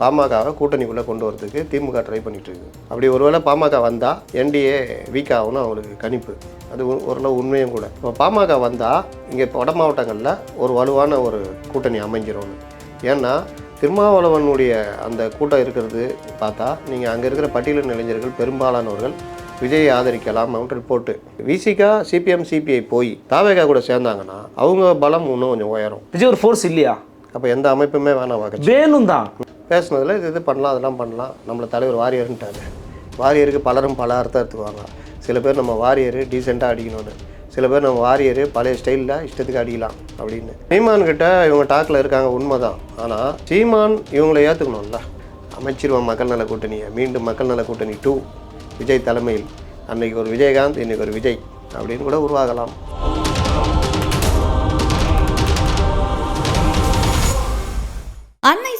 பாமகவை கூட்டணிக்குள்ளே கொண்டு வரதுக்கு திமுக ட்ரை பண்ணிட்டு இருக்கு அப்படி ஒருவேளை பாமக வந்தால் என்டிஏ வீக் ஆகும்னு அவங்களுக்கு கணிப்பு. அது ஓரளவு உண்மையும் கூட. இப்போ பாமக வந்தால் இங்கே வட மாவட்டங்களில் ஒரு வலுவான ஒரு கூட்டணி அமைஞ்சிரும்னு. ஏன்னா திருமாவளவனுடைய அந்த கூட்டம் இருக்கிறது பார்த்தா நீங்கள் அங்கே இருக்கிற பட்டியலின் இளைஞர்கள் பெரும்பாலானவர்கள் விஜயை ஆதரிக்கலாம் அப்படின்னு ரிப்போர்ட்டு விசிகா சிபிஎம் சிபிஐ போய் தாவேகா கூட சேர்ந்தாங்கன்னா அவங்க பலம் இன்னும் கொஞ்சம் உயரும். விஜய் ஒரு ஃபோர்ஸ் இல்லையா? அப்போ எந்த அமைப்புமே வேணாம் வேணும் தான் பேசுனதில் இது இது பண்ணலாம் அதெல்லாம் பண்ணலாம். நம்மளை தலைவர் வாரியர்ன்ட்டாரு. வாரியருக்கு பலரும் பல அர்த்தம் எடுத்துக்குவாங்க. சில பேர் நம்ம வாரியர் டீசெண்டாக அடிக்கணும்னு. சில பேர் நம்ம வாரியர் பழைய ஸ்டைலில் இஷ்டத்துக்கு அடிக்கலாம் அப்படின்னு. சீமான்கிட்ட இவங்க டாக்கில் இருக்காங்க உண்மை தான் ஆனால் சீமான் இவங்களை ஏற்றுக்கணும்ல அமைச்சிருவோம் மக்கள் நல கூட்டணியை மீண்டும் மக்கள் நல கூட்டணி டூ விஜய் தலைமையில். அன்னைக்கு ஒரு விஜயகாந்த் இன்றைக்கி ஒரு விஜய் அப்படின்னு கூட உருவாகலாம்.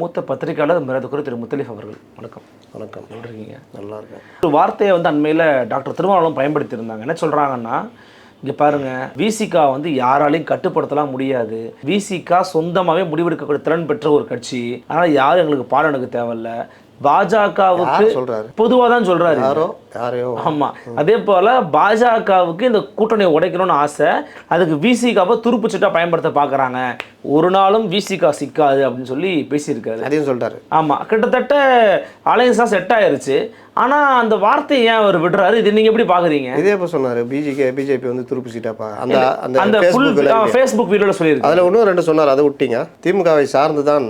மூத்த பத்திரிகையாளர் மிரதுக்குரு திரு முத்தலீஃப் அவர்கள். வணக்கம். வணக்கம். எப்படி இருக்கீங்க? நல்லா இருக்கேன். ஒரு வார்த்தையை வந்து அண்மையில் டாக்டர் திருமாவளவன் பயன்படுத்தியிருந்தாங்க. என்ன சொல்கிறாங்கன்னா இங்கே பாருங்க விசிகா வந்து யாராலையும் கட்டுப்படுத்தலாம் முடியாது. விசிகா சொந்தமாகவே முடிவெடுக்கக்கூடிய திறன் பெற்ற ஒரு கட்சி. அதனால் யாரும் எங்களுக்கு பாடம் எடுக்க தேவையில்ல. பாஜகவுக்கு சொல்றாரு? பொதுவாக தான் சொல்கிறாரு யாரோ? யாரையோ? ஆமா. அதே போல பாஜகவுக்கு இந்த கூட்டணியை உடைக்கணும்னு ஆசை. அதுக்கு விசிகாவை துருப்புச்சட்டா பயன்படுத்த பார்க்கறாங்க ஒரு நாளும் விசிகா சிக்காது அப்படின்னு சொல்லி பேசியிருக்காரு. அதையும் சொல்லிட்டாரு ஆமா. கிட்டத்தட்ட அலையன்ஸா செட் ஆயிருச்சு. ஆனா அந்த வார்த்தையை ஏன் அவர் விடுறாரு? இது நீங்க எப்படி பாக்குறீங்க? இதே எப்போ சொன்னாரு. பிஜேகே பிஜேபி வந்து துருப்பு சீட்டாப்பா அந்த அந்த. ஃபேஸ்புக் வீடியோல சொல்லியிருக்கு அதுல இன்னும் ரெண்டு சொன்னார். அதை விட்டீங்க. திமுகவை சார்ந்து தான்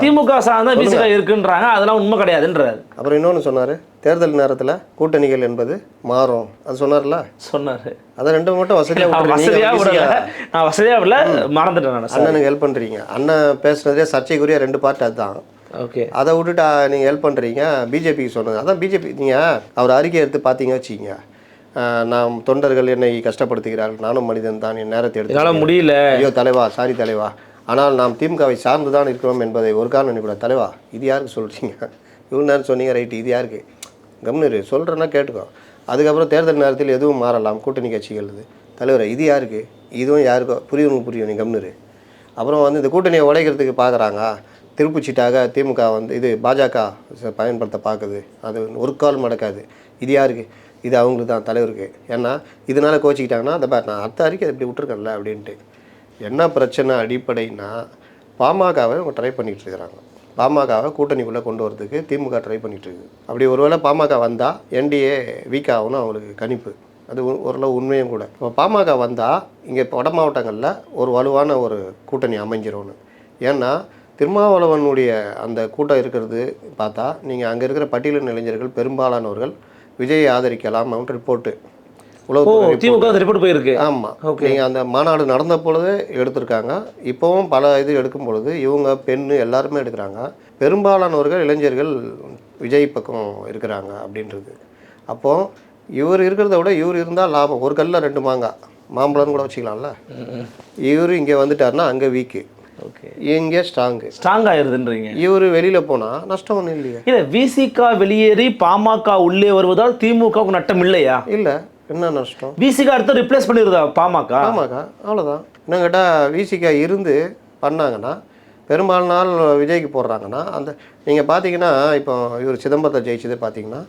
திமுக சார்ந்த விசிகா இருக்குன்றாங்க. அதெல்லாம் உண்மை கிடையாதுன்றாரு. அப்புறம் இன்னொன்னு சொன்னாரு. தேர்தல் நேரத்துல கூட்டணிகள் என்பது மாறும். அது சொன்னார்ல? சொன்னாரு. அதை ரெண்டு மட்டும் வசதியா நான் விட்டுறீங்க. வசதியா நீங்க விடல. நான் வசதியா விடல. மறந்துட்டேன் நான் அண்ணனுக்கு ஹெல்ப் பண்றீங்க. அண்ணன் பேசுனதே சர்ச்சைக்குரிய ரெண்டு பார்ட் அதுதான். ஓகே. அதை விட்டுட்டு அஹ், நீங்க ஹெல்ப் பண்றீங்க. பிஜேபிக்கு சொன்னது. அதான் பிஜேபி நீங்க அவர் அறிக்கை எடுத்து பார்த்தீங்க வச்சுக்கிங்க. நாம் தொண்டர்கள் என்னை கஷ்டப்படுத்துகிறார்கள். நானும் மனிதன் தான். என் நேரத்தை எடுத்து முடியல. ஐயோ தலைவா சாரி தலைவா. ஆனால் நாம் திமுகவை சார்ந்து தான் இருக்கிறோம் என்பதை ஒரு காரணம் நினைக்கூட தலைவா இது யாருக்கு சொல்கிறீங்க இவ்வளோ நேரம் சொன்னீங்க ரைட்டு இது யாருக்கு? கம்னரு சொல்கிறேன்னா கேட்டுக்கோ. அதுக்கப்புறம் தேர்தல் நேரத்தில் எதுவும் மாறலாம். கூட்டணி கட்சிகள் இது. தலைவரை இது யாருக்கு? இதுவும் யாருக்கோ? புரியணும் புரியும். நீ கம்னரு அப்புறம் வந்து இந்த கூட்டணியை உடைக்கிறதுக்கு பார்க்குறாங்க திருப்புச்சிட்டாக திமுக வந்து இது பாஜக பயன்படுத்த பார்க்குது அது ஒரு கால் மடக்காது. இது யாருக்கு? இது அவங்களுக்கு தான் தலைவருக்கு. ஏன்னா இதனால் கோச்சிக்கிட்டாங்கன்னா அந்த பார் நான் அடுத்த அறிக்கை இப்படி விட்டுருக்கேன்ல அப்படின்ட்டு. என்ன பிரச்சனை அடிப்படைனா பாமகவை அவங்க ட்ரை பண்ணிகிட்டு இருக்கிறாங்க. பாமகவை கூட்டணிக்குள்ளே கொண்டு வரதுக்கு திமுக ட்ரை பண்ணிட்டு இருக்கு. அப்படி ஒருவேளை பாமக வந்தால் என்டிஏ வீக் ஆகும்னு அவங்களுக்கு கணிப்பு. அது ஓரளவு உண்மையும் கூட. இப்போ பாமக வந்தால் இங்கே வட மாவட்டங்களில் ஒரு வலுவான ஒரு கூட்டணி அமைஞ்சிரும்னு. ஏன்னா திருமாவளவனுடைய அந்த கூட்டம் இருக்கிறது பார்த்தா நீங்கள் அங்கே இருக்கிற பட்டியலின் இளைஞர்கள் பெரும்பாலானவர்கள் விஜயை ஆதரிக்கலாம் அவன் ரிப்போர்ட்டு report. திமுக ரிப்போர்ட் போயிருக்கு. ஆமாம் Okay. நீங்கள் அந்த மாநாடு நடந்த பொழுதே எடுத்திருக்காங்க. இப்போவும் பல இது எடுக்கும் பொழுது இவங்க பெண்ணு எல்லாருமே எடுக்கிறாங்க. பெரும்பாலானவர்கள் இளைஞர்கள் விஜய் பக்கம் இருக்கிறாங்க அப்படின்றது. அப்போது இவர் இருக்கிறத விட இவர் இருந்தால் லாபம். ஒரு கல்ல ரெண்டு மாங்காய் மாம்பழம்னு கூட வச்சுக்கலாம்ல. இவர் இங்கே வந்துட்டாருன்னா அங்கே வீக்கு. ஓகே இங்கே ஸ்ட்ராங்கு ஸ்ட்ராங் ஆயிருதுன்றீங்க. இவர் வெளியில் போனால் நஷ்டம் ஒன்றும் இல்லையே. இல்ல விசிகா வெளியேறி பாமக உள்ளே வருவதால் திமுகவுக்கு நட்டம் இல்லையா? இல்லை. என்ன நஷ்டம்? விசிகா அடுத்து ரிப்ளேஸ் பண்ணிருதா பாமக? ஆமாக்கா அவ்வளோதான் இன்னும் கேட்டால் விசிகா இருந்து பண்ணாங்கன்னா பெரும்பாலும் நாள் விஜய்க்கு போடுறாங்கன்னா அந்த நீங்கள் பார்த்தீங்கன்னா இப்போ இவர் சிதம்பரத்தை ஜெயிச்சதே பார்த்தீங்கன்னா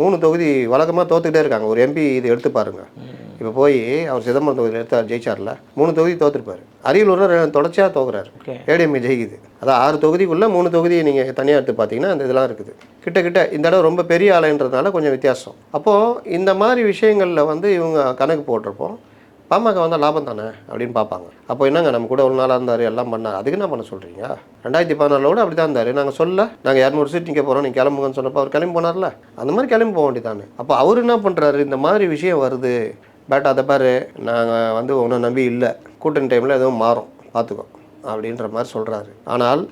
மூணு தொகுதி வழக்கமாக தோத்துக்கிட்டே இருக்காங்க. ஒரு எம்பி இது எடுத்து பாருங்க. இப்போ போய் அவர் சிதம்பரம் தொகுதியில் எடுத்தார் ஜெயிச்சார்ல. மூணு தொகுதி தோத்துருப்பாரு. அரியலூரில் தொடர்ச்சியாக தோக்குறாரு. Okay. ஏடிஎம்கே ஜெயிக்குது. அதான் ஆறு தொகுதிக்குள்ளே மூணு தொகுதி நீங்கள் தனியாக எடுத்து பார்த்தீங்கன்னா அந்த இதெல்லாம் இருக்குது. கிட்ட கிட்ட இந்த இடம் ரொம்ப பெரிய ஆலைன்றதுனால கொஞ்சம் வித்தியாசம். அப்போது இந்த மாதிரி விஷயங்களில் வந்து இவங்க கணக்கு போட்டிருப்போ பாமக வந்தால் லாபம் தானே அப்படின்னு பார்ப்பாங்க. அப்போ என்னங்க நம்ம கூட ஒரு நாளாக இருந்தார் எல்லாம் பண்ணார். அதுக்கு என்ன பண்ண சொல்கிறீங்க ரெண்டாயிரத்தி பதினாலில் கூட அப்படி தான் இருந்தார். நாங்கள் சொல்ல நாங்கள் இரநூறு சீட் நிற்க போகிறோம் நீங்கள் கிளம்புங்கன்னு சொன்னப்போ அவர் கிளம்பி போனார்ல. அந்த மாதிரி கிளம்பி போக வேண்டியதானே அப்போ அவர் என்ன பண்ணுறாரு இந்த மாதிரி விஷயம் வருது. பட் அதை பாரு நாங்கள் வந்து உன்னை நம்பி இல்லை. கூட்டணி டைமில் எதுவும் மாறும். பார்த்துக்கோ. அப்படின்ற மாதிரி சொல்கிறாரு ஆனால்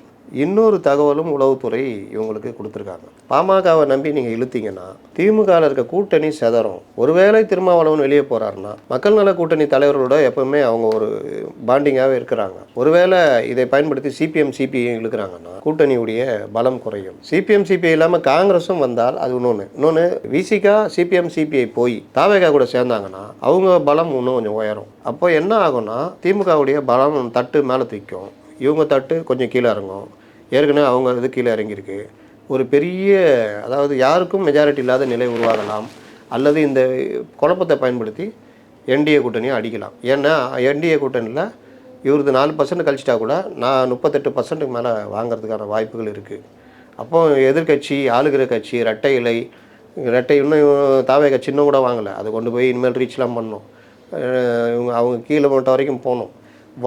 இன்னொரு தகவலும் உளவுத்துறை இவங்களுக்கு கொடுத்துருக்காங்க. பாமகவை நம்பி நீங்கள் இழுத்தீங்கன்னா திமுகவில் இருக்க கூட்டணி செதறும். ஒருவேளை திருமாவளவன் வெளியே போகிறாருன்னா மக்கள் நல கூட்டணி தலைவர்களோட எப்பவுமே அவங்க ஒரு பாண்டிங்காகவே இருக்கிறாங்க. ஒருவேளை இதை பயன்படுத்தி சிபிஎம் சிபிஐ இழுக்கிறாங்கன்னா கூட்டணியுடைய பலம் குறையும். சிபிஎம் சிபிஐ இல்லாமல் காங்கிரஸும் வந்தால் அது இன்னொன்று இன்னொன்று விசிகா சிபிஎம் சிபிஐ போய் தாவேகா கூட சேர்ந்தாங்கன்னா அவங்க பலம் இன்னும் கொஞ்சம் உயரும். அப்போ என்ன ஆகும்னா திமுகவுடைய பலம் தட்டு மேலே தூக்கும் இவங்க தட்டு கொஞ்சம் கீழே இறங்கும். ஏற்கனவே அவங்க இது கீழே இறங்கியிருக்கு. ஒரு பெரிய அதாவது யாருக்கும் மெஜாரிட்டி இல்லாத நிலை உருவாகலாம் அல்லது இந்த குழப்பத்தை பயன்படுத்தி என்டிஏ கூட்டணியை அடிக்கலாம். ஏன்னா என்டிஏ கூட்டணியில் இவரது நாலு பர்சன்ட் கழிச்சிட்டா கூட நான் முப்பத்தெட்டு பர்சன்ட்டுக்கு மேலே வாங்குறதுக்கான வாய்ப்புகள் இருக்குது அப்போ எதிர்க்கட்சி ஆளுகிற கட்சி ரெட்டை இலை ரெட்டை இன்னும் தாவே கட்சி இன்னும் கூட வாங்கலை. அதை கொண்டு போய் இனிமேல் ரீச்லாம் பண்ணணும். இவங்க அவங்க கீழே மட்டும் வரைக்கும் போகணும்.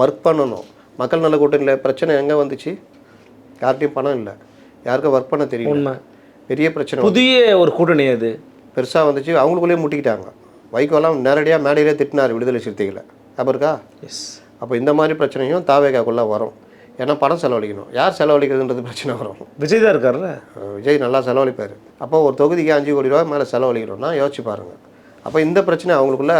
ஒர்க் பண்ணணும். மக்கள் நல கூட்டணியில் பிரச்சனை எங்கே வந்துச்சு? யார்கிட்டயும் பணம் இல்லை. யாருக்கும் ஒர்க் பண்ண தெரியல. உண்மை. பெரிய பிரச்சனை புதிய ஒரு கூட்டணி அது. பெருசாக வந்துச்சு. அவங்களுக்குள்ளேயே முட்டிக்கிட்டாங்க. வைகோலாம் நேரடியாக மேடையிலே திட்டினார் விடுதலை சிறுத்தைகளை. ஞாபகம் இருக்கா? எஸ் அப்போ இந்த மாதிரி பிரச்சனையும் தாவேகாக்குள்ளே வரும். ஏன்னா பணம் செலவழிக்கணும். யார் செலவழிக்கிறதுன்றது பிரச்சனை வரும். விஜய் தான் இருக்கார்ல விஜய் நல்லா செலவழிப்பார். அப்போ ஒரு தொகுதிக்கு அஞ்சு கோடி ரூபாய் மேலே செலவழிக்கிறோம்னா யோசிச்சு பாருங்க. அப்போ இந்த பிரச்சனை அவங்களுக்குள்ள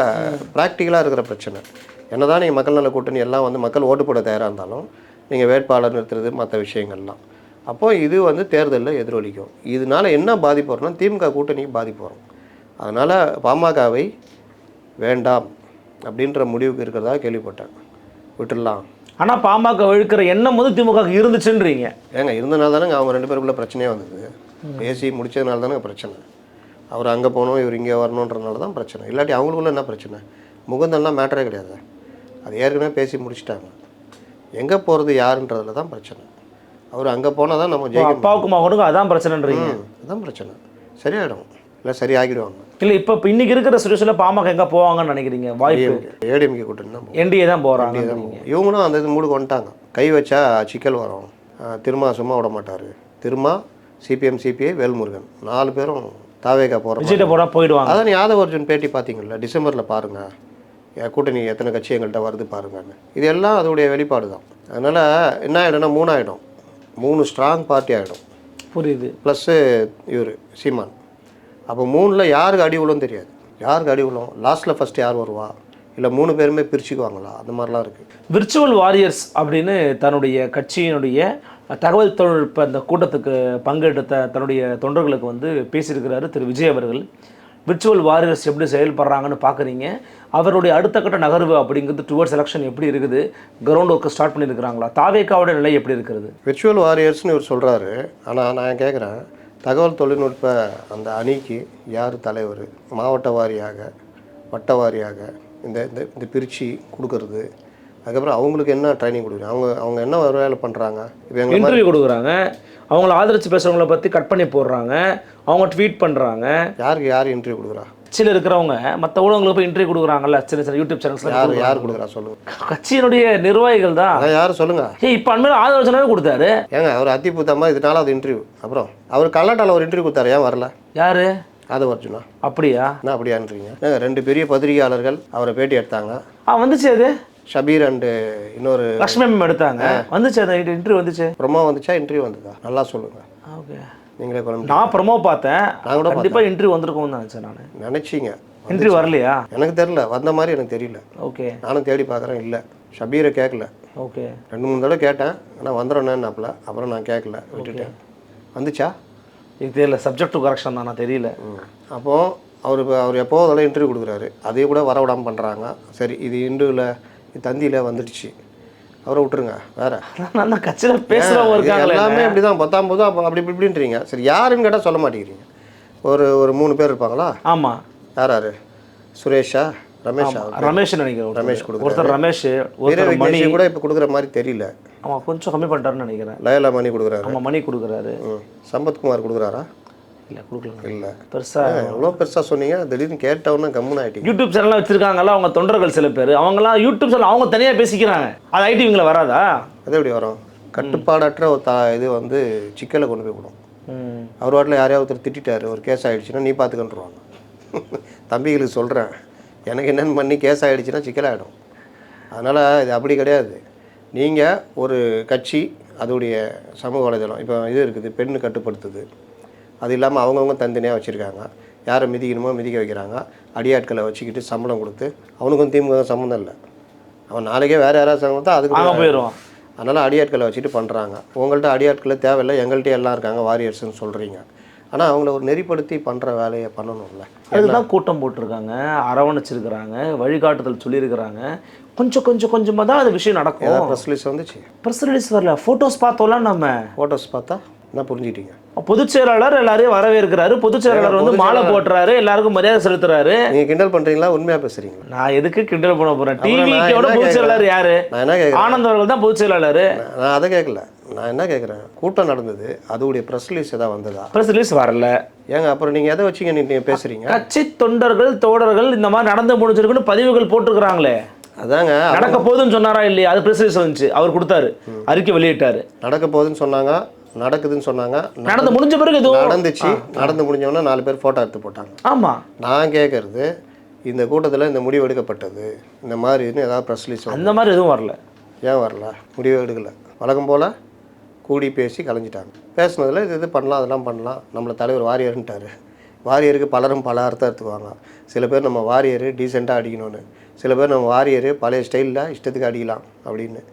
ப்ராக்டிக்கலாக இருக்கிற பிரச்சனை. என்னதான் நீங்கள் மக்கள் நல கூட்டணி எல்லாம் வந்து மக்கள் ஓட்டு போட தயாராக இருந்தாலும் நீங்கள் வேட்பாளர் நிறுத்துறது மற்ற விஷயங்கள்லாம். அப்போ இது வந்து தேர்தலில் எதிரொலிக்கும். இதனால என்ன பாதிப்பு வரும்னா திமுக கூட்டணிக்கு பாதிப்பு வரும். அதனால் பாமகவை வேண்டாம் அப்படின்ற முடிவுக்கு இருக்கிறதா கேள்விப்பட்டேன். விட்டுடலாம். ஆனா பாமக இழுக்கிற எண்ணம் வந்து திமுக இருந்துச்சுன்றீங்க. ஏங்க இருந்தனால தானேங்க அவங்க ரெண்டு பேருக்குள்ள பிரச்சனையே வந்தது. பேசி முடிச்சதுனால தானே பிரச்சனை. அவர் அங்கே போகணும் இவர் இங்கே வரணுன்றனால தான் பிரச்சனை. இல்லாட்டி அவங்களுக்குள்ள என்ன பிரச்சனை? முகுந்தன்லாம் மேட்டரே கிடையாது. அது ஏற்கனவே பேசி முடிச்சிட்டாங்க. எங்கே போகிறது யாருன்றதுல தான் பிரச்சனை. அவர் அங்கே போனால் தான் நம்ம ஜெயிக்க அப்பாவுக்கும் மகனுக்கும் அதான் பிரச்சனைன்றீங்க. அதான் பிரச்சனை. சரியாயிடும். இல்லை சரி ஆகிடுவாங்க இல்ல இப்ப இப்ப இன்னைக்கு இருக்கிற சுச்சுவேஷன்ல பாமக எங்க போவாங்கன்னு நினைக்கிறீங்க? வாய்ப்பு? ஏடிஎம்கே கூட்டணி தான். என்டிஏ தான் போறாங்க இவங்களும் அந்த இது மூடுக்கு வந்துட்டாங்க கை வச்சா சிக்கல் வரும். திருமா சும்மா விட மாட்டார். Thiruma CPM CPI Velmurugan. நாலு பேரும் தாவேகா போகிற விஜய்கிட்ட போறா போயிடுவாங்க. அதான் யாதவ் அர்ஜுன் பேட்டி பார்த்தீங்கல்ல டிசம்பரில் பாருங்க. என் கூட்டணி எத்தனை கட்சி எங்கள்கிட்ட வருது பாருங்கன்னு. இது எல்லாம் அதோடைய வெளிப்பாடு தான். அதனால் என்ன ஆகிடும்னா மூணு ஆகிடும் மூணு ஸ்ட்ராங் பார்ட்டி ஆகிடும் புரியுது. ப்ளஸ்ஸு இவர் சீமான். அப்போ மூணில் யாருக்கு அடி விழும் தெரியாது. யாருக்கு அடி விழும்? லாஸ்ட்டில் ஃபஸ்ட்டு யார் வருவா? இல்லை மூணு பேருமே பிரிச்சுக்குவாங்களா? அந்த மாதிரிலாம் இருக்குது விர்ச்சுவல் வாரியர்ஸ் அப்படின்னு தன்னுடைய கட்சியினுடைய தகவல் தொழில்நுட்ப அந்த கூட்டத்துக்கு பங்கெடுத்த தன்னுடைய தொண்டர்களுக்கு வந்து பேசியிருக்கிறாரு திரு விஜய் அவர்கள். விர்ச்சுவல் வாரியர்ஸ் எப்படி செயல்படுறாங்கன்னு பார்க்குறீங்க. அவருடைய அடுத்த கட்ட நகர்வு அப்படிங்கிறது டுவர்ட்ஸ் எலெக்ஷன் எப்படி இருக்குது? கிரவுண்ட் ஒர்க்கு ஸ்டார்ட் பண்ணியிருக்கிறாங்களா? தாவேக்காவோட நிலை எப்படி இருக்கிறது? விர்ச்சுவல் வாரியர்ஸ்னு இவர் சொல்கிறாரு ஆனால் நான் கேட்குறேன் தகவல் தொழில்நுட்ப அந்த அணிக்கு யார் தலைவர்? மாவட்ட வாரியாக வட்ட வாரியாக இந்த இந்த இந்த பிரித்து கொடுக்கறது அதுக்கப்புறம் அவங்களுக்கு என்ன ட்ரைனிங் கொடுக்குறாங்க? அவங்க அவங்க என்ன வேலை பண்ணுறாங்க இப்போ எங்களை மாதிரி இன்டர்வியூ கொடுக்குறாங்க. அவங்கள ஆதரிச்சு பேசுகிறவங்கள பற்றி கட் பண்ணி போடுறாங்க. அவங்க ட்வீட் பண்ணுறாங்க யாருக்கு யார் இன்டர்வியூ கொடுக்குறா? கட்சியில் இருக்கிறவங்க. மற்ற ஊடகங்களுக்கு போய் இன்டர்வியூ கொடுக்குறாங்கல்ல சின்ன சின்ன யூடியூப் யார் சேனல்ஸ்ல யார் கொடுக்குறா? சொல்லுங்கள் கட்சியினுடைய நிர்வாகிகள் தான். யார்? சொல்லுங்கள் ஏய் இப்போ அண்மையில் ஆதரவு கொடுத்தாரு. ஏங்க அவர் அத்தி பூத்தாமல் இதனால அது இன்டர்வியூ அப்புறம் அவர் கல்லாட்டால ஒரு இன்டர்வியூ கொடுத்தாரு ஏன் வரல? யாரு? யாதவ் அர்ஜுனா அப்படியா? என்ன அப்படியான்றீங்க? ரெண்டு பெரிய பத்திரிகையாளர்கள் அவரை பேட்டி எடுத்தாங்க. ஆ வந்துச்சு அது. ஷபீர் அண்டு இன்னொரு லக்ஷ்மி மேம் எடுத்தாங்க. வந்துச்சு அந்த இன்டர்வியூ வந்துச்சு? ப்ரொமோ வந்துச்சா? இன்டர்வியூ வந்ததா? நல்லா சொல்லுங்க. ஓகே. நீங்களே குழம்பு நான் ப்ரொமோ பார்த்தேன். நான் கூட கண்டிப்பாக இன்டர்வியூ வந்திருக்கும்னு நினச்சேன் நான். நினச்சிங்க. இன்டர்வியூ வரலையா? எனக்கு தெரில வந்த மாதிரி எனக்கு தெரியல. ஓகே. நானும் தேடி பார்க்குறேன். இல்லை. ஷபீரை கேட்கல. ஓகே. ரெண்டு மூணு தடவை கேட்டேன். ஆனால் வந்துடுறேன்னாப்புல அப்புறம் நான் கேட்கல. விட்டுட்டேன். வந்துச்சா? இது தெரியல. சப்ஜெக்ட் டு கரெக்ஷன் தான். நான் தெரியல. அப்போது அவர் இப்போ அவர் எப்போ அதெல்லாம் இன்டர்வியூ கொடுக்குறாரு. அதையும் கூட வர விடாமல் பண்ணுறாங்க சரி இது இன்டர்வியூவில் தந்தியில் வந்துடுச்சு. அவரை விட்டுருங்க வேற. தான் கட்சியில் பேசுகிறவங்க எல்லாமே இப்படி தான் பத்தாம் போது அப்போ அப்படி இப்படி இப்படின்றீங்க. சரி யாருன்னு கேட்டால் சொல்ல மாட்டேங்கிறீங்க. ஒரு ஒரு மூணு பேர் இருப்பாங்களா? ஆமாம் யார் யார்? சுரேஷா ரமேஷா? ரமேஷ் நினைக்கிறேன். ரமேஷ் கொடுக்குறாரு. ஒருத்தர் ரமேஷ் ஒருத்தர் மணி. கூட இப்போ கொடுக்குற மாதிரி தெரியல. ஆமாம் கொஞ்சம் கம்மி பண்ணிட்டாருன்னு நினைக்கிறேன். லயலா மணி கொடுக்குறாரு. ஆமாம் மணி கொடுக்குறாரு. சம்பத்குமார் கொடுக்குறாரா? இல்லை கொடுக்கல இல்லை. பெருசாக எவ்வளோ பெருசாக சொன்னீங்க? திடீர்னு கேட்டவுடனே கம்முன்னு ஆயிட்டீங்க. யூடியூப் சேனல்லாம் வச்சிருக்காங்கல்ல அவங்க தொண்டர்கள் சில பேர். அவங்கலாம் யூடியூப் சேனல் அவங்க தனியாக பேசிக்கிறாங்க. அது ஐடிவிங்கள வராதா? அது எப்படி வரும்? கட்டுப்பாடற்ற ஒரு தா இது வந்து சிக்கலை கொண்டு போய் விடும். அவர் வாட்டில் யாரையாவது ஒருத்தர் திட்டிட்டாரு. ஒரு கேஸ் ஆகிடுச்சுன்னா நீ பார்த்துக்கன்றுவாங்க தம்பிகளுக்கு சொல்கிறேன் எனக்கு என்னென்னு பண்ணி கேஸ் ஆகிடுச்சுன்னா சிக்கலாகிடும் அதனால் இது அப்படி கிடையாது. நீங்கள் ஒரு கட்சி அதோடைய சமூக வலைதளம் இப்போ இது இருக்குது பெண்ணு கட்டுப்படுத்துது. அது இல்லாமல் அவங்கவுங்க தனித்தனியாக வச்சுருக்காங்க. யாரை மிதிக்கணுமோ மிதிக்க வைக்கிறாங்க. அடியாட்களை வச்சுக்கிட்டு சம்பளம் கொடுத்து அவனுக்கும் திமுக சம்மந்தம் இல்லை. அவன் நாளைக்கே வேறு யாராவது அங்கே அதுக்கு போயிடுவான் அதனால் அடியாட்களை வச்சுட்டு பண்ணுறாங்க உங்கள்கிட்ட அடியாட்களை தேவையில்லை எங்கள்கிட்ட எல்லாம் இருக்காங்க வாரியர்ஸ்னு சொல்கிறீங்க ஆனால் அவங்கள ஒரு நெறிப்படுத்தி பண்ணுற வேலையை பண்ணணும்ல. அதுதான் கூட்டம் போட்டிருக்காங்க. அரவணைச்சிருக்கிறாங்க வழிகாட்டுதல் சொல்லியிருக்கிறாங்க. கொஞ்சம் கொஞ்சம் கொஞ்சமாக தான் அது விஷயம் நடக்கும். ப்ரெஸ் ரிலீஸ் வந்துச்சு? ப்ரெஸ் ரிலீஸ் வரல. ஃபோட்டோஸ் பார்த்தோம்ல நம்ம. ஃபோட்டோஸ் பார்த்தா என்ன புரிஞ்சிட்டீங்க பொதுச் செயலாளர் எல்லாரையும் வரவேற்கிறாரு. பொதுச் செயலாளர் வந்து மாலை போட்டுறாரு. எல்லாருக்கும் மரியாதை செலுத்துறாரு. நீங்கள் கிண்டல் பண்ணுறீங்களா உண்மையாக பேசுகிறீங்களா நான் எதுக்கு கிண்டல் பண்ண போறேன்? டிவிக்கோட பொதுச் செயலாளர் யாரு? நான் என்ன கேட்குறேன் ஆனந்த் அவர்கள் தான் பொதுச் செயலாளர். நான் அதை கேட்கல நான் என்ன கேட்குறேன் கூட்டம் நடந்தது. அதோடைய ப்ரெஸ் ரிலீஸ் ஏதாவது வந்ததா? ப்ரெஸ் ரிலீஸ் வரல. ஏங்க அப்புறம் நீங்கள் எதை வச்சிங்க? நீங்கள் பேசுகிறீங்க கட்சி தொண்டர்கள் தோழர்கள் இந்த மாதிரி நடந்து முடிஞ்சிருக்குன்னு பதிவுகள் போட்டிருக்கிறாங்களே. அதாங்க நடக்க போகுதுன்னு சொன்னாரா இல்லையா? அது ப்ரெஸ் ரிலீஸ் வந்துச்சு. அவர் கொடுத்தாரு. அறிக்கை வெளியிட்டாரு. நடக்க போகுதுன்னு சொன்னாங்க. நடக்குதுன்னு சொன்னாங்க. நடந்து முடிஞ்ச பிறகு நடந்துச்சு. நடந்து முடிஞ்சவொடனே நாலு பேர் ஃபோட்டோ எடுத்து போட்டாங்க. ஆமா. நான் கேட்குறது இந்த கூட்டத்தில் இந்த முடிவு எடுக்கப்பட்டது இந்த மாதிரின்னு ஏதாவது ப்ரெஸ் ரிலீஸ் அந்த மாதிரி எதுவும் வரல. ஏன் வரல? முடிவு எடுக்கல. வழக்கம் போல் கூடி பேசி கலைஞ்சிட்டாங்க. பேசுனதில் இது இது பண்ணலாம் அதெல்லாம் பண்ணலாம். நம்மளை தலைவர் வாரியர்ன்ட்டாரு. வாரியருக்கு பலரும் பல அர்த்தம் எடுத்துக்குவாங்க. சில பேர் நம்ம வாரியர் டீசெண்டாக அடிக்கணும்னு. சில பேர் நம்ம வாரியர் பழைய ஸ்டைலில் இஷ்டத்துக்கு அடிக்கலாம் அப்படின்னு.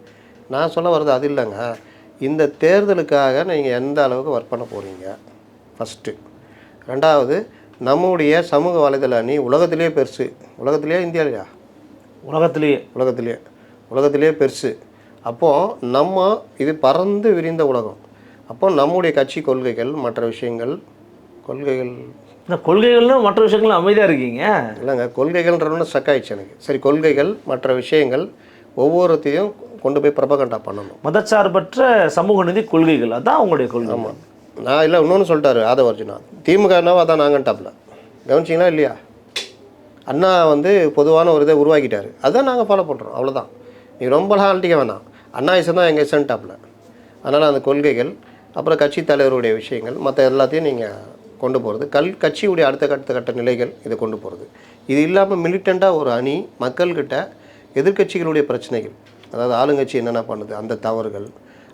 நான் சொல்ல வர்றது அது இல்லைங்க. இந்த தேர்தலுக்காக நீங்கள் எந்த அளவுக்கு ஒர்க் பண்ண போகிறீங்க ஃபஸ்ட்டு ரெண்டாவது நம்முடைய சமூக வலைதள அணி உலகத்திலேயே பெருசு. உலகத்திலேயே இந்தியாவிலையா உலகத்திலேயே. உலகத்திலேயே உலகத்திலேயே பெருசு. அப்போது நம்ம இது பறந்து விரிந்த உலகம். அப்போ நம்முடைய கட்சி கொள்கைகள் மற்ற விஷயங்கள் கொள்கைகள். இந்த கொள்கைகள்ல மற்ற விஷயங்களும் அமைதியா இருக்கீங்க. இல்லைங்க கொள்கைகள்ன்றொன்னு ஸ்டக் ஆயிடுச்சு எனக்கு. சரி கொள்கைகள் மற்ற விஷயங்கள் ஒவ்வொருத்தையும் கொண்டு போய் பிரபகண்டா பண்ணணும். மதச்சார்பற்ற சமூக நீதி கொள்கைகள் அதான் உங்களுடைய கொள்கை. நான் இல்லை இன்னொன்று சொல்லிட்டாரு ஆதவ அர்ஜுனா. திமுகனாவா அதான் நாங்கன்ட்டாப்ல கவனிச்சிங்களா இல்லையா? அண்ணா வந்து பொதுவான ஒரு இதை உருவாக்கிட்டாரு. அதான் நாங்கள் ஃபாலோ பண்ணுறோம் அவ்வளோதான் நீ ரொம்பலாம் அழட்டிக்க வேணாம். அண்ணா இசம் தான் எங்கள் இசன்ட்டாப்ல அதனால் அந்த கொள்கைகள் அப்புறம் கட்சி தலைவருடைய விஷயங்கள் மற்ற எல்லாத்தையும் நீங்கள் கொண்டு போகிறது கல் கட்சியுடைய அடுத்த கட்ட கட்ட நிலைகள் இதை கொண்டு போகிறது இது இல்லாமல் மிலிட்டண்ட்டாக ஒரு அணி மக்கள்கிட்ட எதிர்க்கட்சிகளுடைய பிரச்சனைகள். அதாவது ஆளுங்கட்சி என்னென்ன பண்ணுது அந்த தவறுகள்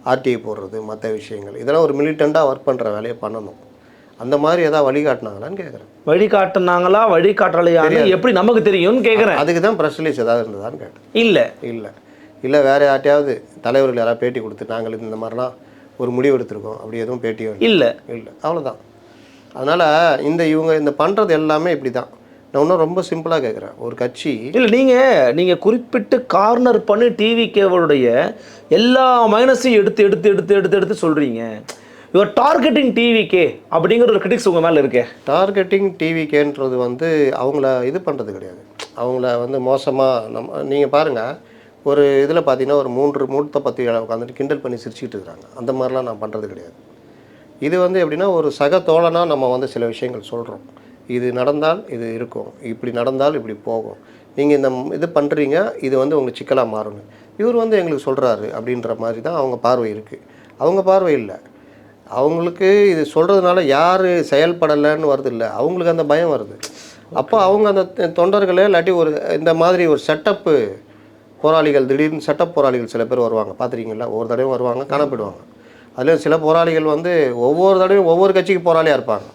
ஆர்டிஐ போடுறது மற்ற விஷயங்கள் இதெல்லாம் ஒரு மிலிட்டண்ட்டாக ஒர்க் பண்ணுற வேலையை பண்ணணும். அந்த மாதிரி ஏதாவது வழிகாட்டினாங்களான்னு கேட்குறேன் வழிகாட்டுனாங்களா வழிகாட்டலையான்னு எப்படி நமக்கு தெரியும்னு கேக்குறேன். அதுக்கு தான் ப்ரெஸ் ரிலீஸ் ஏதாவது இருந்ததான்னு கேட்டேன். இல்ல. இல்லை. இல்லை வேறு யார்ட்டையாவது தலைவர்கள் யாராவது பேட்டி கொடுத்து நாங்கள் இந்த மாதிரிலாம் ஒரு முடிவு எடுத்திருக்கோம். அப்படி எதுவும் பேட்டியும் இல்லை. இல்ல. இல்லை. அவ்வளோதான் அதனால் இந்த இவங்க இந்த பண்ணுறது எல்லாமே இப்படி தான் நான் இன்னும் ரொம்ப சிம்பிளாக கேட்குறேன் ஒரு கட்சி இல்ல நீங்க நீங்க குறிப்பிட்டு கார்னர் பண்ணி டிவி கேவலுடைய எல்லா மைனஸையும் எடுத்து எடுத்து எடுத்து எடுத்து எடுத்து சொல்றீங்க. யுவர் டார்கெட்டிங் டிவி கே அப்படிங்கிற ஒரு கிரிட்டிக்ஸ் உங்க மேல இருக்கே. டார்கெட்டிங் டிவிக்கேன்றது வந்து அவங்கள இது பண்ணுறது கிடையாது. அவங்கள வந்து மோசமாக நம்ம நீங்கள் பாருங்கள் ஒரு இதில் பார்த்தீங்கன்னா ஒரு மூன்று மூத்த பத்திரிகையாளர் உட்காந்துட்டு கிண்டல் பண்ணி சிரிச்சுக்கிட்டு இருக்கிறாங்க. அந்த மாதிரிலாம் நான் பண்ணுறது கிடையாது. இது வந்து எப்படின்னா ஒரு சக தோழனாக நம்ம வந்து சில விஷயங்கள் சொல்கிறோம் இது நடந்தால் இது இருக்கும். இப்படி நடந்தால் இப்படி போகும். நீங்கள் இந்த இது பண்ணுறீங்க இது வந்து உங்களுக்கு சிக்கலாக மாறணும். இவர் வந்து எங்களுக்கு சொல்கிறாரு அப்படின்ற மாதிரி தான் அவங்க பார்வை இருக்குது அவங்க பார்வை இல்லை. அவங்களுக்கு இது சொல்கிறதுனால யார் செயல்படலைன்னு வருது இல்லை. அவங்களுக்கு அந்த பயம் வருது. அப்போ அவங்க அந்த தொண்டர்களே இல்லாட்டி ஒரு இந்த மாதிரி ஒரு செட்டப்பு போராளிகள் திடீர்னு செட்டப் போராளிகள் சில பேர் வருவாங்க. பார்த்துருக்கீங்களா? ஒவ்வொரு தடவையும் வருவாங்க காணப்படுவாங்க. அதுலேயும் சில போராளிகள் வந்து ஒவ்வொரு தடவையும் ஒவ்வொரு கட்சிக்கு போராளியாக இருப்பாங்க.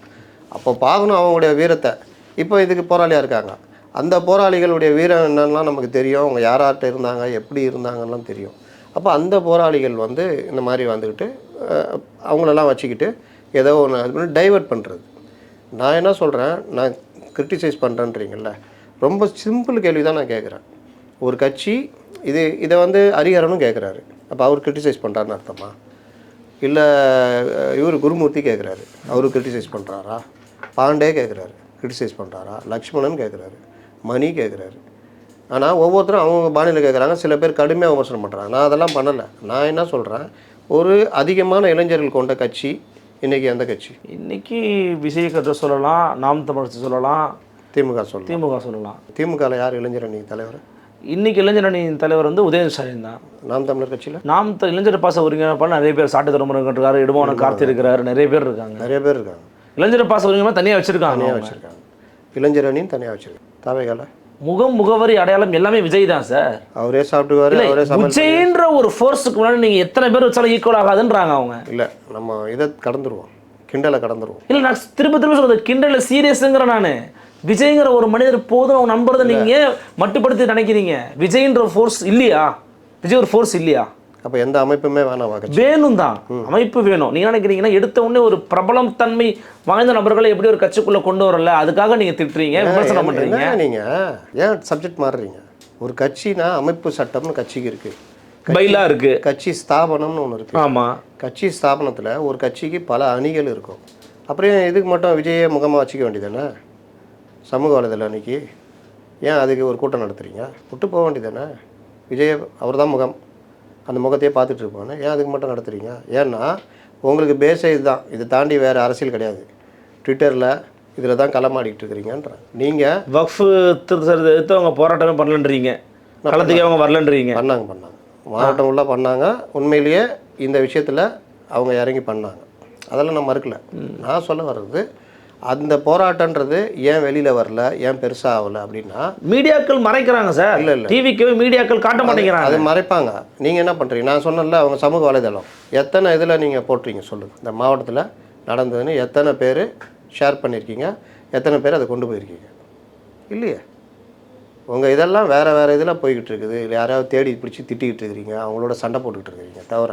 அப்போ பார்க்கணும் அவங்களுடைய வீரத்தை. இப்போ இதுக்கு போராளியாக இருக்காங்க. அந்த போராளிகளுடைய வீரம் என்னென்னலாம் நமக்கு தெரியும்? அவங்க யார்கிட்ட இருந்தாங்க? எப்படி இருந்தாங்கலாம் தெரியும். அப்போ அந்த போராளிகள் வந்து இந்த மாதிரி வந்துக்கிட்டு அவங்களெல்லாம் வச்சுக்கிட்டு ஏதோ ஒன்று அது பண்ணி டைவர்ட் பண்ணுறது நான் என்ன சொல்கிறேன் நான் கிரிட்டிசைஸ் பண்ணுறேன்றீங்கள ரொம்ப சிம்பிள் கேள்வி தான் நான் கேட்குறேன் ஒரு கட்சி இது இதை வந்து ஹரிஹரனும் கேட்குறாரு அப்போ அவர் கிரிட்டிசைஸ் பண்ணுறாருன்னு அர்த்தமா? இல்லை இவர் குருமூர்த்தி கேட்குறாரு அவரு கிரிட்டிசைஸ் பண்ணுறாரா பாண்டே கேட்குறாரு கிரிட்டிசைஸ் பண்ணுறாரா லக்ஷ்மணன் கேட்குறாரு மணி கேட்குறாரு. ஆனால் ஒவ்வொருத்தரும் அவங்க பாணியில் கேட்குறாங்க சில பேர் கடுமையாக விமர்சனம் பண்ணுறாங்க நான் அதெல்லாம் பண்ணலை. நான் என்ன சொல்கிறேன் ஒரு அதிகமான இளைஞர்கள் கொண்ட கட்சி இன்றைக்கி எந்த கட்சி? இன்னைக்கு விஜய் கட்சி சொல்லலாம் நாம் தமிழர் சொல்லலாம் திமுக சொல்லலாம். திமுக சொல்லலாம். திமுகவில் யார் இளைஞர் அணி தலைவர்? இன்னைக்கு இளைஞர் அணியின் தலைவர் வந்து உதயநிதி ஸ்டாலின் தான். நாம் தமிழர் கட்சியில்? நாம் இளைஞர் பாச ஒருங்கிணைப்பாளர் நிறைய பேர் சாட்டு திருமணம் இருக்காரு இடுமான கார்த்தி இருக்கிறாரு நிறைய பேர் இருக்காங்க. நிறைய பேர் இருக்காங்க. இளைஞர் பாச ஒருங்கிணைப்பாளர் தனியாக வச்சிருக்காங்க. தனியாக. வச்சுருக்காங்க. இளைஞர் அணின்னு தனியாக வச்சுருக்காங்க. தவைகால முகம் முகவரி அடையாளம் எல்லாமே விஜய் தான் சார். அவரே சாப்பிட்டுவாரு அவரே விஜய்ன்ற ஒரு ஃபோர்ஸுக்கு முன்னாடி நீங்க எத்தனை பேர் வச்சாலும் ஈக்குவல் ஆகாதுன்றாங்க அவங்க. இல்லை நம்ம இதை கடந்துருவோம். கிண்டலை கடந்துருவோம். இல்ல நான் திரும்ப திரும்ப சொல்றது கிண்டல சீரியஸுங்கிற நான். விஜய்ங்கிற ஒரு மனிதர் போதும் அவங்க நம்புறதை நீங்க ஏன் மட்டுப்படுத்தி நினைக்கிறீங்க? விஜய்ன்ற ஃபோர்ஸ் இல்லையா? விஜய் ஒரு ஃபோர்ஸ் இல்லையா? அப்போ எந்த அமைப்புமே வேணாம் கட்சி வேணும் தான் அமைப்பு வேணும். நீங்க என்ன நினைக்கிறீங்கன்னா எடுத்த உடனே ஒரு பிரபலம் தன்மை வாய்ந்த நபர்களை எப்படி ஒரு கட்சிக்குள்ள கொண்டு வரல அதுக்காக நீங்க திட்டுறீங்க விமர்சனம் பண்றீங்க? என்ன நீங்கள் ஏன் சப்ஜெக்ட் மாறுறீங்க? ஒரு கட்சினா அமைப்பு சட்டம்னு கட்சிக்கு இருக்குது பைலா இருக்கு. கட்சி ஸ்தாபனம்னு ஒன்று இருக்குது ஆமா. கட்சி ஸ்தாபனத்தில் ஒரு கட்சிக்கு பல அணிகள் இருக்கும். அப்புறம் இதுக்கு மட்டும் விஜயை முகமாக வச்சுக்க வேண்டியதானே சமூக வலைதளம் அன்னைக்கு ஏன் அதுக்கு ஒரு கூட்டம் நடத்துறீங்க? விட்டு போக வேண்டியதானே விஜய் அவர் தான் முகம். அந்த முகத்தையே பார்த்துட்டு இருப்பானே ஏன் அதுக்கு மட்டும் நடத்துறீங்க? ஏன்னா உங்களுக்கு பேஸே இதுதான். இதை தாண்டி வேறு அரசியல் கிடையாது. ட்விட்டரில் இதில் தான் களமாடிக்கிட்டு இருக்கிறீங்கன்ற. நீங்கள் திருத்தத்தை எடுத்து அவங்க போராட்டமே பண்ணலன்றீங்க? களத்துக்கு அவங்க வரலன்றீங்க? பண்ணாங்க பண்ணாங்க. மாவட்டம் ஃபுல்லாக பண்ணாங்க. உண்மையிலேயே இந்த விஷயத்தில் அவங்க இறங்கி பண்ணாங்க. அதெல்லாம் நான் மறுக்கல. நான் சொல்ல வர்றது அந்த போராட்டன்றது ஏன் வெளியில் வரல ஏன் பெருசாக ஆகலை அப்படின்னா மீடியாக்கள் மறைக்கிறாங்க சார். இல்ல, இல்ல. டிவிக்கு மீடியாக்கள் காட்ட மாட்டேங்கிறாங்க. அது மறைப்பாங்க. நீங்கள் என்ன பண்ணுறீங்க நான் சொன்னேன்ல அவங்க சமூக வலைதளம். எத்தனை இதில் நீங்கள் போட்டுறீங்க சொல்லுங்கள் இந்த மாவட்டத்தில் நடந்ததுன்னு எத்தனை பேர் ஷேர் பண்ணியிருக்கீங்க எத்தனை பேர் அதை கொண்டு போயிருக்கீங்க? இல்லையே. உங்கள் இதெல்லாம் வேறு வேறு இதில் போய்கிட்டு இருக்குது. இல்லை யாராவது தேடி பிடிச்சி திட்டிக்கிட்டு இருக்கிறீங்க. அவங்களோட சண்டை போட்டுக்கிட்டு இருக்கிறீங்க. தவிர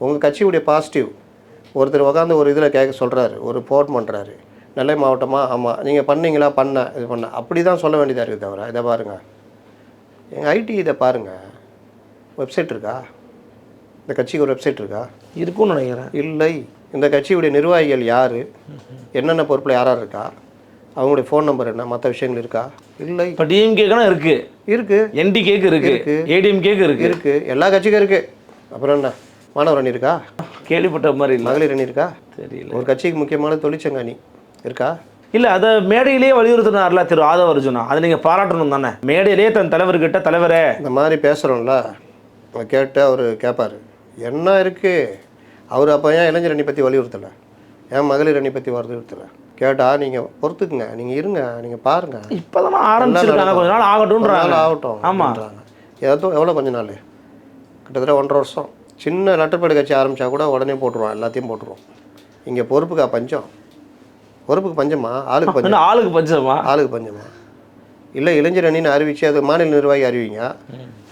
உங்கள் கட்சியுடைய பாசிட்டிவ் ஒருத்தர் உட்காந்து ஒரு இதில் கேட்க சொல்கிறாரு ஒரு போட் பண்ணுறாரு நெல்லை மாவட்டமா? ஆமாம் நீங்கள் பண்ணீங்களா? பண்ண இது பண்ண. அப்படி தான் சொல்ல வேண்டியதாக இருக்குது தவிர இதை பாருங்கள் எங்கள் ஐடி இதை பாருங்கள் வெப்சைட் இருக்கா? இந்த கட்சிக்கு ஒரு வெப்சைட் இருக்கா? இருக்கும்னு நினைக்கிறேன். இல்லை. இந்த கட்சியுடைய நிர்வாகிகள் யார்? என்னென்ன பொறுப்பில் யார் யார் இருக்கா? அவங்களுடைய ஃபோன் நம்பர் என்ன? மற்ற விஷயங்கள் இருக்கா? இல்லை. இப்போ டிஎம்கேக்கான இருக்கு. இருக்கு. என்டிகேக்கு இருக்கு. இருக்கு. ஏடிஎம்கேக்கு இருக்கு. இருக்கு. எல்லா கட்சிக்கும் இருக்கு. அப்புறம் என்ன? மாணவர் அணி இருக்கா? கேள்விப்பட்ட மாதிரி மகளிர் அணி இருக்கா? தெரியல. ஒரு கட்சிக்கு முக்கியமான தொழிற்சங்க அணி. இருக்கா? இல்ல அதை மேடையிலேயே வலியுறுத்தினார்ல திரு ஆதவ அர்ஜுனா அதை நீங்க பாராட்டணும் தானே. மேடையிலேயே தன் தலைவர்கிட்ட தலைவரே. இந்த மாதிரி பேசுகிறோம்ல கேட்டு அவர் கேட்பாரு என்ன இருக்குது அவர் அப்போ ஏன் இளைஞர் அணி பற்றி வலியுறுத்தலை? ஏன் மகளிர் அணி பற்றி வலியுறுத்தலை? கேட்டால் நீங்கள் பொறுத்துக்குங்க. நீங்கள் இருங்க. நீங்கள் பாருங்கள் இப்பதான் ஆரம்பிச்சிருக்காங்க கொஞ்ச நாள் ஆகட்டும் ஆமா. அப்படின்றாங்க. ஏதோ எவ்வளோ கொஞ்ச நாள்? கிட்டத்தட்ட ஒன்றரை வருஷம். சின்ன லட்டர்பேடு கட்சி ஆரம்பித்தா கூட உடனே போட்டுருவோம். எல்லாத்தையும் போட்டுருவோம். இங்கே பொறுப்புக்கா பஞ்சம்? பொறுப்புக்கு பஞ்சமா? ஆளுக்கு பஞ்சம்? ஆளுக்கு பஞ்சமா? ஆளுக்கு பஞ்சமா? இல்லை இளைஞர் அணின்னு அறிவிச்சு அது மாநில நிர்வாகி அறிவிங்க.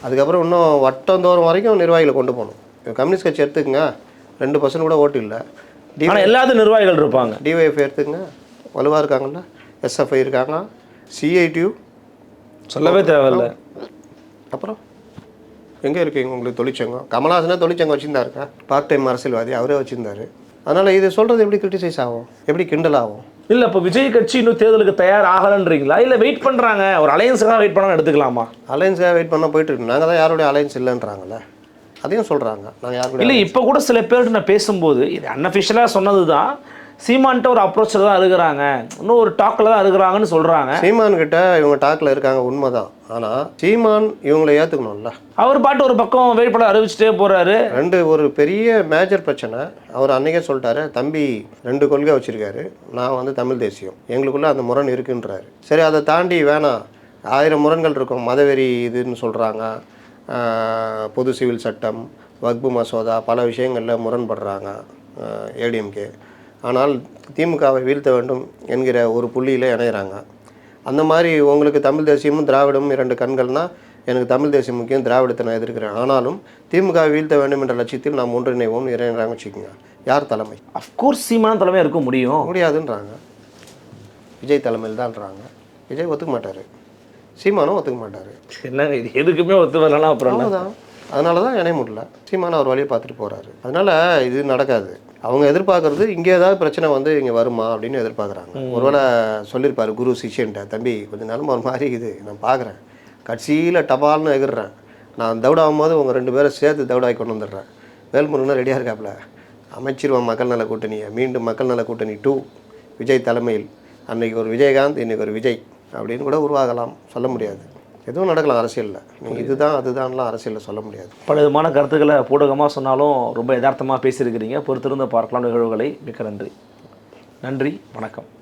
அதுக்கப்புறம் இன்னும் வட்டந்தோறும் வரைக்கும் நிர்வாகிகளை கொண்டு போகணும். கம்யூனிஸ்ட் கட்சி எடுத்துக்கங்க. ரெண்டு பர்சன்ட் கூட ஓட்டு இல்லை. டி ஆனா எல்லாத்துக்கும் நிர்வாகிகள் இருப்பாங்க. டிஒய்எஃப் எடுத்துக்கங்க. வலுவாக இருக்காங்கல்ல? எஸ்எஃப்ஐ இருக்காங்க சிஐடியு சொல்லவே தேவையில்ல. அப்புறம்? எங்கே இருக்கீங்க உங்களுக்கு தொழிற்சங்கம்? கமலஹாசனே தொழிற்சங்கம் வச்சுருந்தாருக்கா? பார்ட் டைம் அரசியல்வாதி அவரே வச்சுருந்தாரு. அதனால் இது சொல்கிறது எப்படி கிரிட்டிசைஸ் ஆகும்? எப்படி கிண்டல் ஆகும்? இல்ல இப்ப விஜய் கட்சி இன்னும் தேர்தலுக்கு தயார் ஆகலன்றீங்களா இல்ல வெயிட் பண்றாங்க. ஒரு அலையன்ஸுக்காக வெயிட் பண்ண எடுத்துக்கலாமா? அலையன்ஸாக வெயிட் பண்ண போயிட்டு இருக்கு. நாங்கள் தான் யாருடைய அலையன்ஸ் இல்லைன்றாங்கல்ல? அதையும் சொல்கிறாங்க நாங்கள் யார் கூட இல்ல இப்ப கூட சில பேர்கிட்ட நான் பேசும்போது இது அன்அஃபிஷியலா சொன்னதுதான். சீமான்ட்ட ஒரு அப்ரோச்சில் தான் இருக்கிறாங்க. இன்னும் ஒரு டாக்கில் தான் இருக்கிறாங்கன்னு சொல்றாங்க. சீமான் கிட்ட இவங்க டாக்கில் இருக்காங்க உண்மைதான். ஆனால் சீமான் இவங்களை ஏற்றுக்கணும்ல அவர் பாட்டு ஒரு பக்கம் வேட்பாளர் அறிவிச்சுட்டே போறாரு. ரெண்டு ஒரு பெரிய மேஜர் பிரச்சனை. அவர் அன்னைக்கே சொல்லிட்டாரு தம்பி ரெண்டு கொள்கை வச்சிருக்காரு. நான் வந்து தமிழ் தேசியம். எங்களுக்குள்ள அந்த முரண் இருக்குன்றாரு. சரி அதை தாண்டி வேணாம். ஆயிரம் முரண்கள் இருக்கும். மதவெறி இதுன்னு சொல்கிறாங்க பொது சிவில் சட்டம் வக்பு மசோதா பல விஷயங்களில் முரண்படுறாங்க ஏடிஎம்கே ஆனால் திமுகவை வீழ்த்த வேண்டும் என்கிற ஒரு புள்ளியில் இணையிறாங்க. அந்த மாதிரி உங்களுக்கு தமிழ் தேசியமும் திராவிடமும் இரண்டு கண்கள்னா எனக்கு தமிழ் தேசியம் முக்கியம் திராவிடத்தை நான் எதிர்க்கிறேன். ஆனாலும் திமுக வீழ்த்த வேண்டும் என்ற லட்சியத்தில் நாம் ஒன்றிணைவோம் இறையிறாங்க வச்சுக்கோங்க. யார் தலைமை? அஃப்கோர்ஸ் சீமான தலைமையாக இருக்க முடியும். முடியாதுன்றாங்க. விஜய் தலைமையில் தான்றாங்க விஜய் ஒத்துக்க மாட்டார். சீமானும் ஒத்துக்க மாட்டார். என்ன இது எதுக்குமே ஒத்து வரலாம் அப்புறம்? அவ்வளோதான் அதனால தான் இணைய முடியல சீமான் அவர் வழியை பார்த்துட்டு போகிறாரு அதனால் இது நடக்காது. அவங்க எதிர்பார்க்கறது இங்கே ஏதாவது பிரச்சனை வந்து இங்கே வருமா அப்படின்னு எதிர்பார்க்குறாங்க. ஒருவேளை சொல்லியிருப்பாரு குரு சிஷ்யன்ட்ட தம்பி கொஞ்சம் நிலம ஒரு மாதிரி இது நான் பார்க்குறேன். கடைசியில் டபால்னு எகிடுறேன் நான் தவிடாகும் போது உங்கள் ரெண்டு பேரை சேர்த்து தவிடாகி கொண்டு வந்துடுறேன். வேல்முருகன் ரெடியாக இருக்காப்புல. அமைச்சிருவான் மக்கள் நல கூட்டணியை. மீண்டும் மக்கள் நல கூட்டணி டூ விஜய் தலைமையில். அன்னைக்கு ஒரு விஜயகாந்த் இன்னைக்கு ஒரு விஜய் அப்படின்னு கூட உருவாகலாம். சொல்ல முடியாது. எதுவும் நடக்கலாம் அரசியலில். நீங்கள் இதுதான் அதுதான்லாம் அரசியலில் சொல்ல முடியாது. பல விதமான கருத்துக்களை பூடகமாக சொன்னாலும் ரொம்ப யதார்த்தமாக பேசியிருக்கிறீங்க. பொறுத்திருந்து பார்க்கலாம் நிகழ்வுகளை. மிக்க நன்றி. நன்றி. வணக்கம்.